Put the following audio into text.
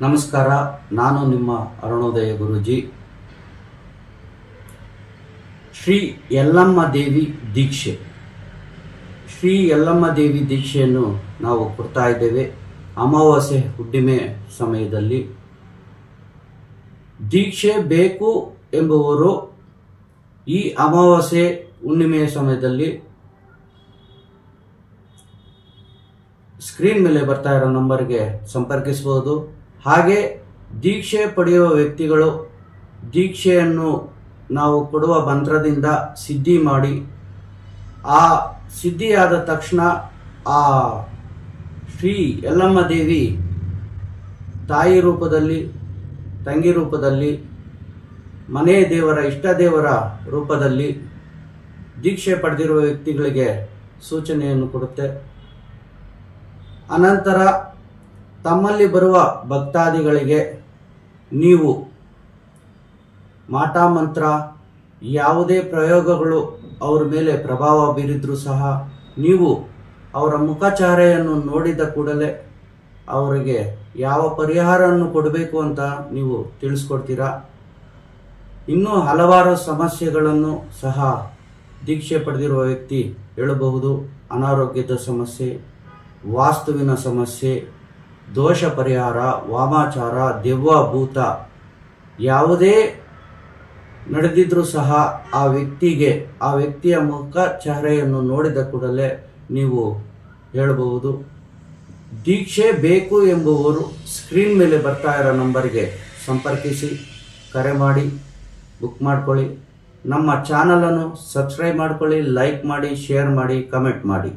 ನಮಸ್ಕಾರ, ನಾನು ನಿಮ್ಮ ಅರುಣೋದಯ ಗುರುಜಿ. ಶ್ರೀ ಯಲ್ಲಮ್ಮ ದೇವಿ ದೀಕ್ಷೆ. ಶ್ರೀ ಯಲ್ಲಮ್ಮ ದೇವಿ ದೀಕ್ಷೆಯನ್ನು ನಾವು ಕೊಡ್ತಾ ಇದ್ದೇವೆ ಅಮಾವಾಸ್ಯೆ ಹುಣ್ಣಿಮೆ ಸಮಯದಲ್ಲಿ. ದೀಕ್ಷೆ ಬೇಕು ಎಂಬುವರು ಈ ಅಮಾವಾಸ್ಯೆ ಹುಣ್ಣಿಮೆಯ ಸಮಯದಲ್ಲಿ. ಸ್ಕ್ರೀನ್ ಮೇಲೆ ಬರ್ತಾ ಇರೋ ನಂಬರ್ಗೆ ಸಂಪರ್ಕಿಸಬಹುದು ಹಾಗೆ ದೀಕ್ಷೆ ಪಡೆಯುವ ವ್ಯಕ್ತಿಗಳು ದೀಕ್ಷೆಯನ್ನು ನಾವು ಕೊಡುವ ಮಂತ್ರದಿಂದ ಸಿದ್ಧಿ ಮಾಡಿ, ಆ ಸಿದ್ಧಿಯಾದ ತಕ್ಷಣ ಆ ಶ್ರೀ ಯಲ್ಲಮ್ಮ ದೇವಿ ತಾಯಿ ರೂಪದಲ್ಲಿ, ತಂಗಿ ರೂಪದಲ್ಲಿ, ಮನೆ ದೇವರ, ಇಷ್ಟ ದೇವರ ರೂಪದಲ್ಲಿ ದೀಕ್ಷೆ ಪಡೆದಿರುವ ವ್ಯಕ್ತಿಗಳಿಗೆ ಸೂಚನೆಯನ್ನು ಕೊಡುತ್ತೆ. ಅನಂತರ ತಮ್ಮಲ್ಲಿ ಬರುವ ಭಕ್ತಾದಿಗಳಿಗೆ ನೀವು ಮಾಟ ಮಂತ್ರ, ಯಾವುದೇ ಪ್ರಯೋಗಗಳು ಅವರ ಮೇಲೆ ಪ್ರಭಾವ ಬೀರಿದ್ರೂ ಸಹ ನೀವು ಅವರ ಮುಖಚಾರೆಯನ್ನು ನೋಡಿದ ಕೂಡಲೇ ಅವರಿಗೆ ಯಾವ ಪರಿಹಾರವನ್ನು ಕೊಡಬೇಕು ಅಂತ ನೀವು ತಿಳಿಸ್ಕೊಡ್ತೀರಾ? ಇನ್ನೂ ಹಲವಾರು ಸಮಸ್ಯೆಗಳನ್ನು ಸಹ ದೀಕ್ಷೆ ಪಡೆದಿರುವ ವ್ಯಕ್ತಿ ಹೇಳಬಹುದು. ಅನಾರೋಗ್ಯದ ಸಮಸ್ಯೆ, ವಾಸ್ತುವಿನ ಸಮಸ್ಯೆ ದೋಷ ಪರಿಹಾರ ವಾಮಾಚಾರ ದೆವ್ವ ಭೂತ ಯಾವುದೇ ನಡೆದಿದ್ರೂ ಸಹ ಆ ವ್ಯಕ್ತಿಗೆ, ಆ ವ್ಯಕ್ತಿಯ ಮುಖ ಚಹರೆಯನ್ನು ನೋಡಿದ ಕೂಡಲೇ ನೀವು ಹೇಳಬಹುದು. ದೀಕ್ಷೆ ಬೇಕು ಎಂಬುವರು ಸ್ಕ್ರೀನ್ ಮೇಲೆ ಬರ್ತಾ ಇರೋ ನಂಬರ್ಗೆ ಸಂಪರ್ಕಿಸಿ, ಕರೆ ಮಾಡಿ, ಬುಕ್ ಮಾಡ್ಕೊಳ್ಳಿ. ನಮ್ಮ ಚಾನಲನ್ನು ಸಬ್ಸ್ಕ್ರೈಬ್ ಮಾಡ್ಕೊಳ್ಳಿ, ಲೈಕ್ ಮಾಡಿ, ಶೇರ್ ಮಾಡಿ, ಕಮೆಂಟ್ ಮಾಡಿ.